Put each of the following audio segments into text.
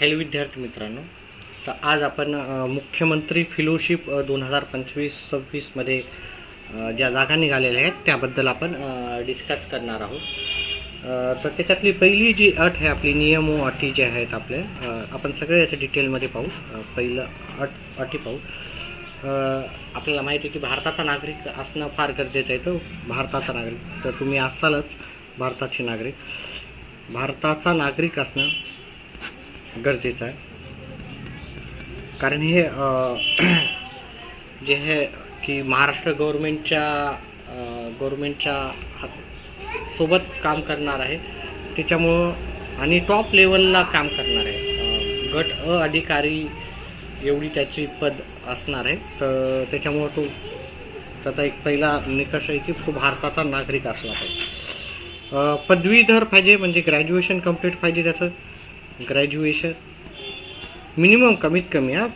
Hello विद्यार्थी मित्रांनो तर आज आपण मुख्यमंत्री फेलोशिप दोन हजार पंचवीस सव्वीसमध्ये ज्या जागा निघालेल्या आहेत त्याबद्दल आपण डिस्कस करणार आहोत. तर त्याच्यातली पहिली जी अट आहे आपली नियम व अटी जे आहेत आपले आपण सगळे याच्या डिटेलमध्ये पाहू. पहिलं अट अटी पाहू. आपल्याला माहिती आहे की भारताचा नागरिक असणं फार गरजेचं आहे. तर भारताचा नागरिक तर तुम्ही असालच भारताचे नागरिक. भारताचा नागरिक असणं गरजेचं आहे. कारण हे जे आहे की महाराष्ट्र गव्हर्मेंटच्या गव्हर्मेंटच्या हात- सोबत काम करणार आहे. त्याच्यामुळं आणि टॉप लेवलला काम करणार आहे. गट अ अधिकारी एवढी त्याची पद असणार आहे. तर त्याच्यामुळं तो त्याचा एक पहिला निकष आहे की तो भारताचा नागरिक असला पाहिजे. पदवीधर पाहिजे म्हणजे ग्रॅज्युएशन कंप्लीट पाहिजे त्याचं. ग्रॅज्युएशन मिनिमम कमीत कमी हा.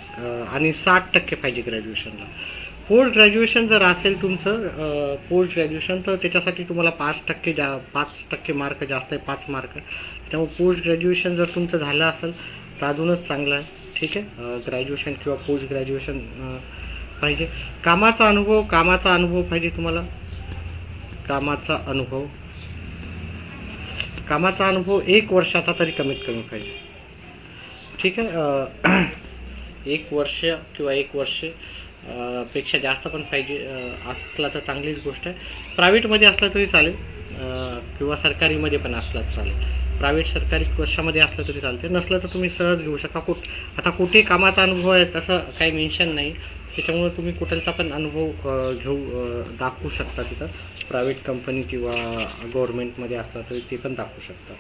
आणि साठ टक्के पाहिजे ग्रॅज्युएशनला पोस्ट ग्रॅज्युएशन जर असेल तुमचं पोस्ट ग्रॅज्युएशन तर त्याच्यासाठी तुम्हाला पाच टक्के जा पाच टक्के मार्क जास्त आहे पाच मार्क त्यामुळे पोस्ट ग्रॅज्युएशन जर तुमचं झालं असेल तर अजूनच चांगलं आहे. ठीक आहे? ग्रॅज्युएशन किंवा पोस्ट ग्रॅज्युएशन पाहिजे. कामाचा अनुभव कामाचा अनुभव पाहिजे तुम्हाला. कामाचा अनुभव. कामाचा अनुभव एक वर्षाचा तरी कमीत कमी पाहिजे. ठीक आहे एक वर्ष किंवा एक वर्षपेक्षा जास्त पण पाहिजे असला तर चांगलीच गोष्ट आहे. प्रायव्हेटमध्ये असलं तरी चालेल किंवा सरकारीमध्ये पण असला तर चालेल. प्रायव्हेट सरकारी कशामध्ये असलं तरी चालते नसलं तर तुम्ही सहज घेऊ शकता. कुठ आता कुठे कामाचा अनुभव आहे तसं काही मेन्शन नाही. त्याच्यामुळे तुम्ही कुठलचा पण अनुभव घेऊ दाखवू शकता तिथं. प्रायव्हेट कंपनी किंवा गव्हर्मेंटमध्ये असला तरी ते पण दाखवू शकता.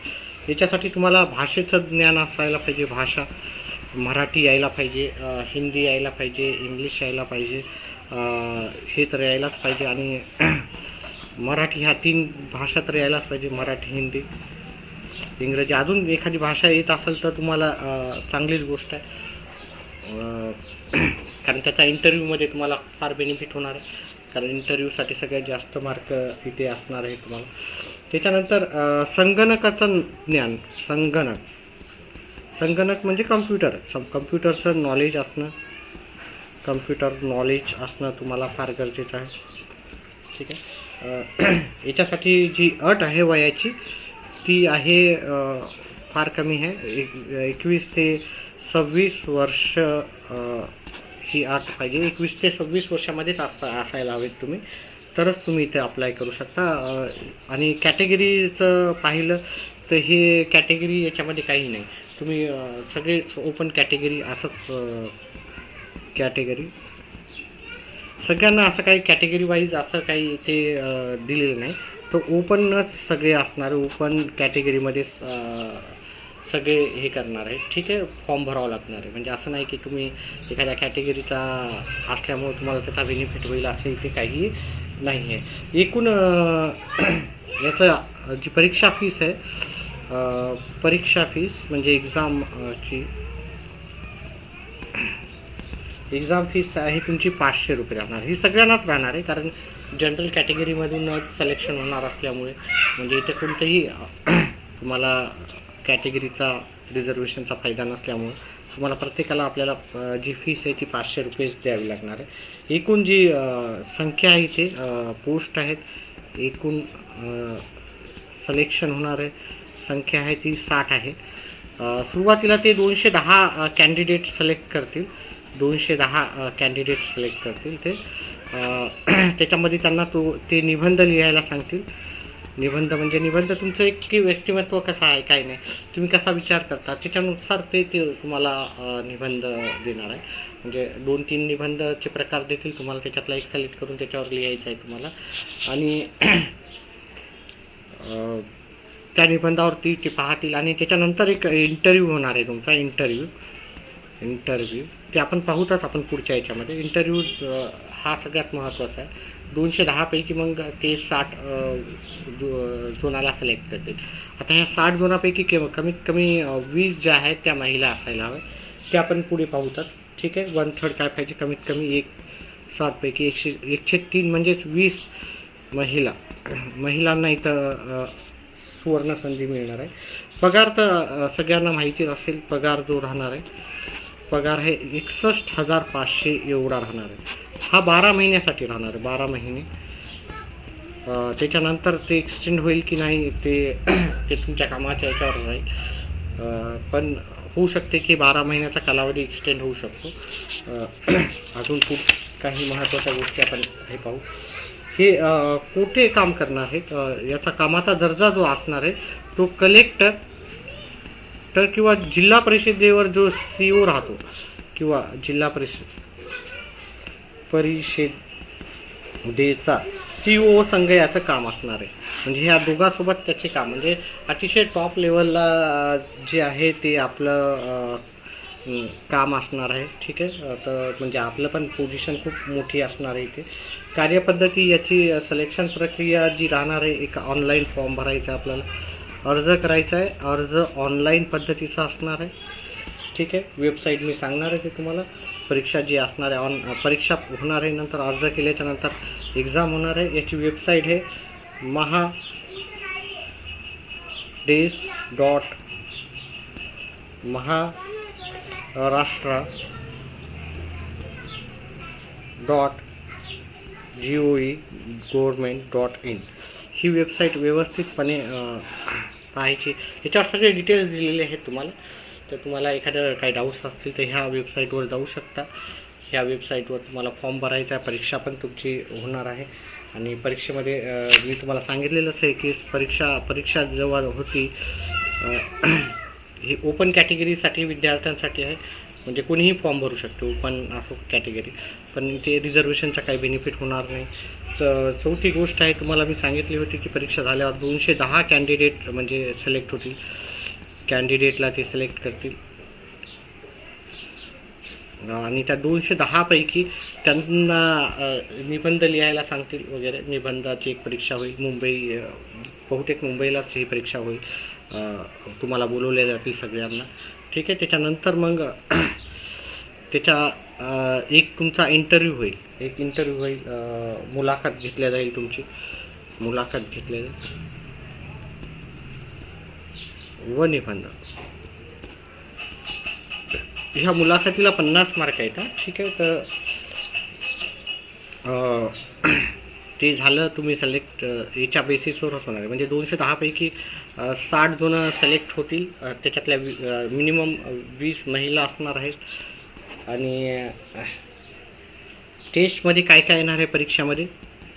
याच्यासाठी तुम्हाला भाषेचं ज्ञान असायला पाहिजे भाषा. मराठी यायला पाहिजे हिंदी यायला पाहिजे इंग्लिश यायला पाहिजे हे तर यायलाच पाहिजे आणि मराठी ह्या तीन भाषा तर यायलाच पाहिजे मराठी हिंदी. इंग्रजी अजून एखादी भाषा येत असेल तर तुम्हाला चांगलीच गोष्ट आहे. कारण त्याचा इंटरव्ह्यूमध्ये तुम्हाला फार बेनिफिट होणार आहे. कारण इंटरव्ह्यूसाठी सगळ्यात जास्त मार्क इथे असणार आहे तुम्हाला. त्याच्यानंतर संगणकाचं ज्ञान संगणक. संगणक म्हणजे कम्प्युटर सं कम्प्युटरचं नॉलेज असणं कम्प्युटर नॉलेज असणं तुम्हाला फार गरजेचं आहे. ठीक आहे? याच्यासाठी जी अट आहे वयाची ती आहे फार कमी आहे. एक एकवीस ते सव्वीस वर्ष ही अट पाहिजे. एकवीस ते सव्वीस वर्षामध्येच असा असायला हवेत तुम्ही. तरच तुम्ही इथे अप्लाय करू शकता. आणि कॅटेगरीचं पाहिलं तर हे कॅटेगरी याच्यामध्ये काही नाही. तुम्ही सगळेच ओपन कॅटेगरी असंच कॅटेगरी सगळ्यांना असं काही कॅटेगरी वाईज असं काही ते दिलेलं नाही. तर ओपनच सगळे असणार ओपन कॅटेगरीमध्ये सगळे हे करणार आहे. ठीक आहे फॉर्म भरावा लागणार आहे. म्हणजे असं नाही की तुम्ही एखाद्या कॅटेगरीचा असल्यामुळे तुम्हाला त्याचा बेनिफिट होईल असे इथे काही नाही आहे. एकूण याचं जी परीक्षा फीस आहे परीक्षा फीस म्हणजे एक्झामची एक्झाम फीस आहे तुमची पाचशे रुपये राहणार. ही सगळ्यांनाच राहणार आहे कारण जनरल कॅटेगरीमधूनच सिलेक्शन होणार असल्यामुळे म्हणजे इथे कोणतंही तुम्हाला कॅटेगरीचा रिझर्वेशनचा फायदा नसल्यामुळे तुम्हाला प्रत्येकाला आपल्याला जी फीस आहे ती पाचशे रुपयेच द्यावी लागणार आहे. एकूण जी संख्या आहे इथे पोस्ट आहेत एकूण सिलेक्शन होणार आहे संख्या आहे ती साठ आहे. सुरुवातीला ते दोनशे दहा कॅन्डिडेट सिलेक्ट करतील. दोनशे दहा कॅन्डिडेट सिलेक्ट करतील ते. त्याच्यामध्ये त्यांना तो ते निबंध लिहायला सांगतील. निबंध म्हणजे निबंध तुमचं एक की व्यक्तिमत्व कसं आहे काय नाही तुम्ही कसा विचार करता त्याच्यानुसार ते ते तुम्हाला निबंध देणार आहे. म्हणजे दोन तीन निबंधचे प्रकार देतील तुम्हाला त्याच्यातला एक सिलेक्ट करून त्याच्यावर लिहायचं आहे तुम्हाला. आणि त्या निबंधावरती ते पाहतील. आणि त्याच्यानंतर एक इंटरव्ह्यू होणार आहे तुमचा इंटरव्ह्यू इंटरव्ह्यू ते आपण पाहूतच आपण पुढच्या याच्यामध्ये. इंटरव्ह्यू हा सगळ्यात महत्त्वाचा आहे. दोनशे दहापैकी मग ते साठ झोनाला जो- सिलेक्ट करतील. आता ह्या साठ जोनापैकी के कमीत कमी वीस ज्या आहेत त्या महिला असायला हव्या. त्या आपण पुढे पाहूतात. ठीक आहे? वन थर्ड काय पाहिजे? कमीत कमी एक सातपैकी एकशे एकशे तीन म्हणजेच वीस महिला. महिलांना इथं सुवर्ण संधी मिळणार आहे. पगार तर सगळ्यांना माहितीच असेल. पगार जो राहणार आहे. पगार हे एकसष्ट हजार पाचशे एवढा राहणार आहे. हा बारा महिन्यासाठी राहणार आहे बारा महिने. त्याच्यानंतर ते एक्सटेंड होईल की नाही ते ते तुमच्या कामाच्या याच्यावर राहील पण होऊ शकते की बारा महिन्याचा कालावधी एक्सटेंड होऊ शकतो. अजून खूप काही महत्त्वाच्या गोष्टी आपण हे पाहू. हे कुठे काम करणार आहेत? याचा कामाचा दर्जा जो असणार आहे तो कलेक्टर तर किंवा जिल्हा परिषदेवर जो सी ओ राहतो किंवा जिल्हा परिषद परिषदेचा सी ओ संघ याचं काम असणार आहे. म्हणजे ह्या दोघांसोबत त्याचे काम म्हणजे अतिशय टॉप लेवलला जे आहे ते आपलं काम असणार आहे. ठीक आहे? तर म्हणजे आपलं पण पोझिशन खूप मोठी असणार आहे इथे. कार्यपद्धती याची सिलेक्शन प्रक्रिया जी राहणार आहे एक ऑनलाईन फॉर्म भरायचा आपल्याला. अर्ज करायचा आहे. अर्ज ऑनलाईन पद्धतीचा असणार आहे. ठीक आहे? वेबसाईट मी सांगणार आहे तुम्हाला. परीक्षा जी असणार आहे ऑन परीक्षा होणार आहे नंतर अर्ज केल्याच्यानंतर एक्झाम होणार आहे. याची वेबसाईट आहे Mahades dot Maharashtra dot G O E government dot in he website व्यवस्थितपणे पाहायची. ह्याच्यावर सगळे डिटेल्स दिलेले आहेत तुम्हाला. तर तुम्हाला एखाद्या काही डाऊट्स असतील तर ह्या वेबसाईटवर जाऊ शकता. ह्या वेबसाईटवर तुम्हाला फॉर्म भरायचा आहे. परीक्षा पण तुमची होणार आहे. आणि परीक्षेमध्ये मी तुम्हाला सांगितलेलंच आहे की परीक्षा परीक्षा जेव्हा होती. ही ओपन कॅटेगरीसाठी विद्यार्थ्यांसाठी आहे. म्हणजे कोणीही फॉर्म भरू शकतो. ओपन असो कॅटेगरी पण इथे रिझर्वेशनचा काही बेनिफिट होणार नाही. चौथी गोष्ट आहे तुम्हाला मी सांगितली होती की परीक्षा झाल्यावर दोनशे दहा कॅन्डिडेट म्हणजे सिलेक्ट होतील. कॅन्डिडेटला ते सिलेक्ट करतील. आणि त्या दोनशे दहापैकी त्यांना निबंध लिहायला सांगतील वगैरे. निबंधाची एक परीक्षा होईल. मुंबई बहुतेक मुंबईलाच ही परीक्षा होईल. तुम्हाला बोलवल्या जातील सगळ्यांना. ठीक आहे त्याच्यानंतर मग त्याच्या एक तुमचा इंटरव्ह्यू होईल. एक इंटरव्ह्यू होईल. मुलाखत घेतल्या जाईल तुमची. मुलाखत घेतल्या जाईल. व निबंध ह्या मुलाखतीला पन्नास मार्क आहेत हा? ठीक आहे तर ते झालं तुम्ही सिलेक्ट याच्या बेसिसवरच होणार आहे. म्हणजे दोनशे दहापैकी साठ जण सिलेक्ट होतील. त्याच्यातल्या त्याच्यातल्या मिनिमम वीस महिला असणार आहेत. आणि टेस्टमध्ये काय काय येणार आहे परीक्षामध्ये?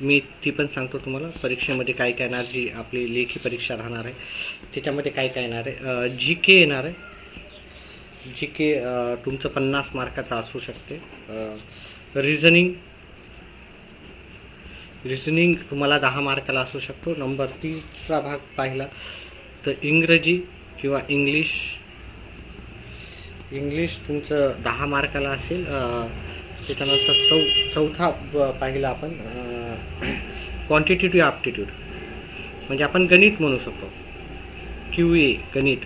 मी ती पण सांगतो तुम्हाला परीक्षेमध्ये काय काय येणार जी आपली लेखी परीक्षा राहणार आहे त्याच्यामध्ये काय काय येणार आहे? जी के येणार आहे. जी के तुमचं पन्नास मार्काचं असू शकते. रिझनिंग रिझनिंग तुम्हाला दहा मार्काला असू शकतो. नंबर तीसचा भाग पाहिला तर इंग्रजी किंवा इंग्लिश इंग्लिश तुमचं दहा मार्काला असेल. त्याच्यानंतर चौ चौथा पाहिला आपण. क्वांटिटेटिव्ह ॲप्टिट्यूड म्हणजे आपण गणित म्हणू शकतो. क्यू ए गणित.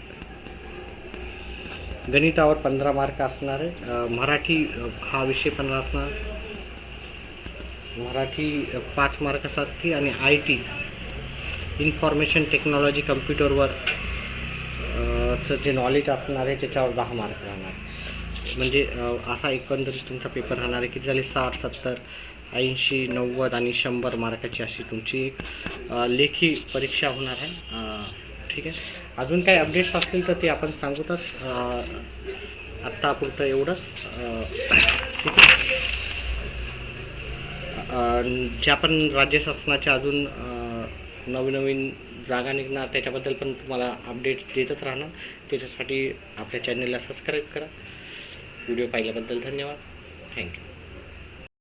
गणितावर पंधरा मार्क असणार आहे. मराठी हा विषय पण असणार. मराठी पाच मार्कासाठी आणि आय टी इन्फॉर्मेशन टेक्नॉलॉजी कम्प्युटरवर चं जे नॉलेज असणार आहे त्याच्यावर दहा मार्क राहणार. म्हणजे असा एकंदरीत तुमचा पेपर राहणार आहे किती झाले? साठ सत्तर ऐंशी नव्वद आणि शंभर मार्काची अशी तुमची एक लेखी परीक्षा होणार आहे. ठीक आहे? अजून काही अपडेट्स असतील तर ते आपण सांगूतच. आत्तापुरतं एवढंच. ठीक आहे ज्या पण राज्य शासनाच्या अजून नवनवीन नवीन नवीन जागा निघणार त्याच्याबद्दल पण तुम्हाला अपडेट देतच राहणार. त्याच्यासाठी आपल्या चॅनलला सबस्क्राईब करा. व्हिडिओ पाहिल्याबद्दल धन्यवाद. थँक्यू